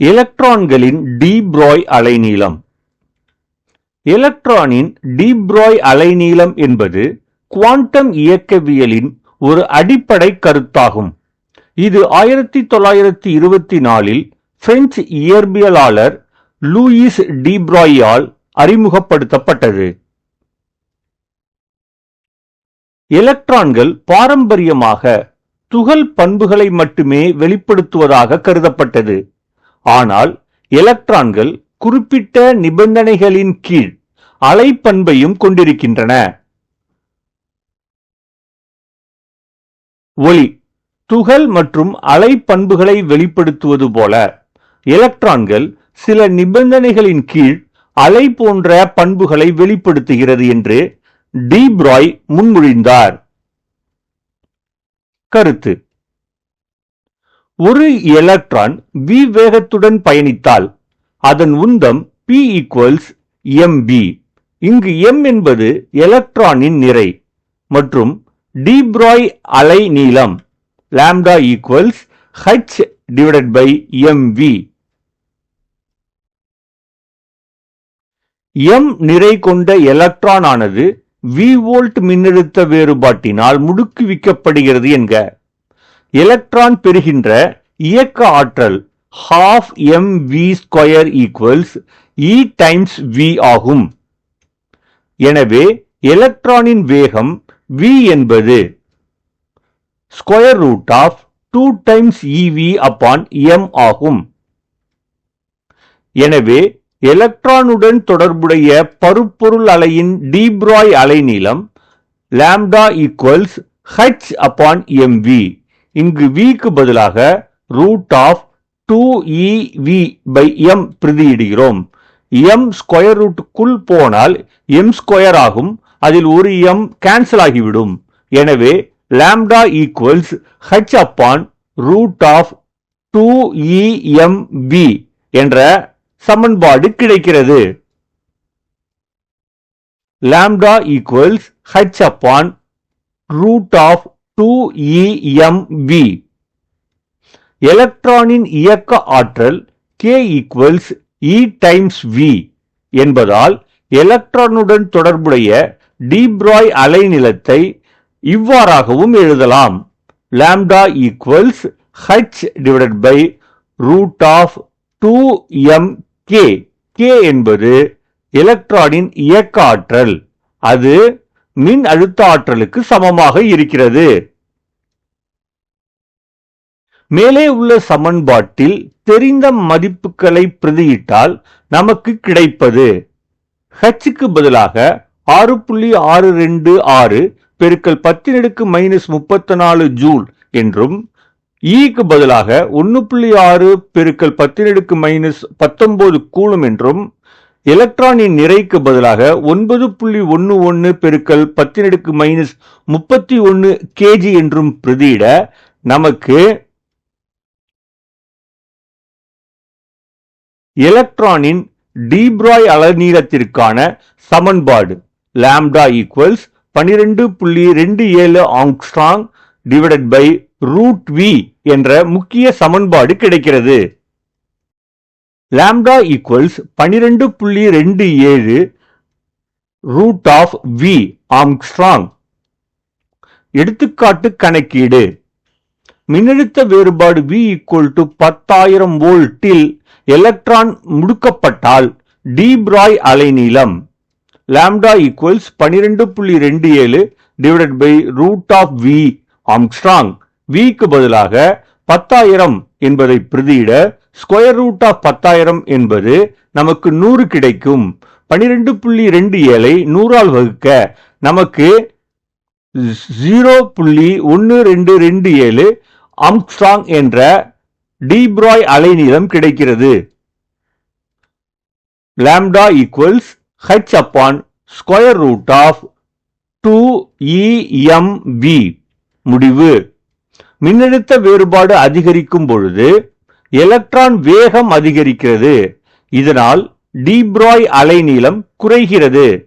எலக்ட்ரான்களின் டிப்ரோய் அலைநீளம். எலக்ட்ரானின் டிப்ரோய் அலைநீளம் என்பது குவாண்டம் இயக்கவியலின் ஒரு அடிப்படை கருத்தாகும். இது ஆயிரத்தி தொள்ளாயிரத்தி இருபத்தி நாலில் பிரெஞ்சு இயற்பியலாளர் லூயிஸ் டிப்ராயால் அறிமுகப்படுத்தப்பட்டது. எலக்ட்ரான்கள் பாரம்பரியமாக துகள் பண்புகளை மட்டுமே வெளிப்படுத்துவதாக கருதப்பட்டது. ஆனால் எலக்ட்ரான்கள் குறிப்பிட்ட நிபந்தனைகளின் கீழ் அலைப்பண்பையும் கொண்டிருக்கின்றன. ஒளி துகள் மற்றும் அலைப்பண்புகளை வெளிப்படுத்துவது போல எலக்ட்ரான்கள் சில நிபந்தனைகளின் கீழ் அலை போன்ற பண்புகளை வெளிப்படுத்துகிறது என்று டீப்ராய் முன்மொழிந்தார். கருத்து ஒரு எலக்ட்ரான் வி வேகத்துடன் பயணித்தால் அதன் உந்தம் பி ஈக்குவல்ஸ் பி இங்கு எம் என்பது எலக்ட்ரானின் நிறை மற்றும் டீப்ராய் அலை நீளம். Lambda equals h by M V M நிறை கொண்ட எலக்ட்ரான் ஆனது v வோல்ட் மின்னழுத்த வேறுபாட்டினால் முடுக்குவிக்கப்படுகிறது என்க. எலக்ட்ரான் பெறுகின்ற இயக்க ஆற்றல் half M V square equals E times V ஆகும். எனவே எலக்ட்ரானின் வேகம் வி என்பது square root of two times E V upon M ஆகும். எனவே எலக்ட்ரானுடன் தொடர்புடைய பருப்பொருள் அலையின் டீப்ராய் அலைநீளம் lambda equals H upon mv இங்கு விக்கு பதிலாக root of two E V by M பிரதியிடுகிறோம். M square ரூட்டுக்குள் போனால் எம் ஸ்கொயர் ஆகும். அதில் ஒரு எம் கேன்சல் ஆகிவிடும். எனவே lambda equals H upon root of two E M P என்ற சமன்பாடு கிடைக்கிறது. Lambda equals H upon root of 2EMV எலக்ட்ரானின் இயக்க ஆற்றல் k equals E times V என்பதால் எலக்ட்ரானுடன் தொடர்புடைய டீப்ராய் அலைநிலத்தை இவ்வாறாகவும் எழுதலாம். Lambda equals H divided by root of two M K K என்பது எலக்ட்ரானின் இயக்க ஆற்றல். அது மின் அழுத்த ஆற்றலுக்கு சமமாக இருக்கிறது. மேலே உள்ள சமன்பாட்டில் தெரிந்த மதிப்புகளை பிரதியிட்டால் நமக்கு கிடைப்பது. ஹச்சுக்கு பதிலாக ஆறு புள்ளி ஆறு ரெண்டு ஆறு பெருக்கல் பத்தினடுக்கு மைனஸ் முப்பத்தி நாலு ஜூல் என்றும் e ஈக்கு பதிலாக ஒன்னு புள்ளி ஆறு பெருக்கல் பத்தினடுக்கு மைனஸ் பத்தொன்பது கூலும் என்றும் எலக்ட்ரானின் நிறைக்கு பதிலாக ஒன்பது புள்ளி ஒன்று ஒன்று பெருக்கல் பத்தினடுக்கு மைனஸ் முப்பத்தி ஒன்று கேஜி என்றும் பிரதியிட நமக்கு எலக்ட்ரானின் டீப்ராய் அலநீளத்திற்கான சமன்பாடு லாம்டா ஈக்குவல்ஸ் பனிரெண்டு புள்ளி ரெண்டு ஏழு angstrom divided by root V என்ற முக்கிய சமன்பாடு கிடைக்கிறது. லாம்டா ஈக்குவல்ஸ் பனிரெண்டு புள்ளி ரெண்டு ஏழு ரூட் ஆஃப் வி ஆம்ஸ்ட்ராங் எடுத்துக்காட்டு கணக்கீடு. மின்னழுத்த வேறுபாடு வி ஈக்குவல் டு பத்தாயிரம் வோல்ட்டில் எலக்ட்ரான் முடுக்கப்பட்டால் டீப்ராய் அலைநீளம். லாம்டா ஈக்குவல்ஸ் பனிரெண்டு புள்ளி ரெண்டு ஏழு divided by root of V angstrom விக்கு பதிலாக பத்தாயிரம் என்பதை பிரதியிட ஸ்கொயர் ரூட் ஆஃப் பத்தாயிரம் என்பது நமக்கு நூறு கிடைக்கும். பனிரெண்டு புள்ளி ரெண்டு ஏழை நூறால் வகுக்க நமக்கு ஜீரோ புள்ளி ஒன்று ரெண்டு ரெண்டு ஏழு ஆம்ஸ்ட்ராங் என்ற டீப்ராய் அலைநீளம் கிடைக்கிறது. Lambda equals H upon square root of two M P முடிவு. மின்னழுத்த வேறுபாடு அதிகரிக்கும் பொழுது எலக்ட்ரான் வேகம் அதிகரிக்கிறது. இதனால் டீப்ராய் அலைநீளம் குறைகிறது.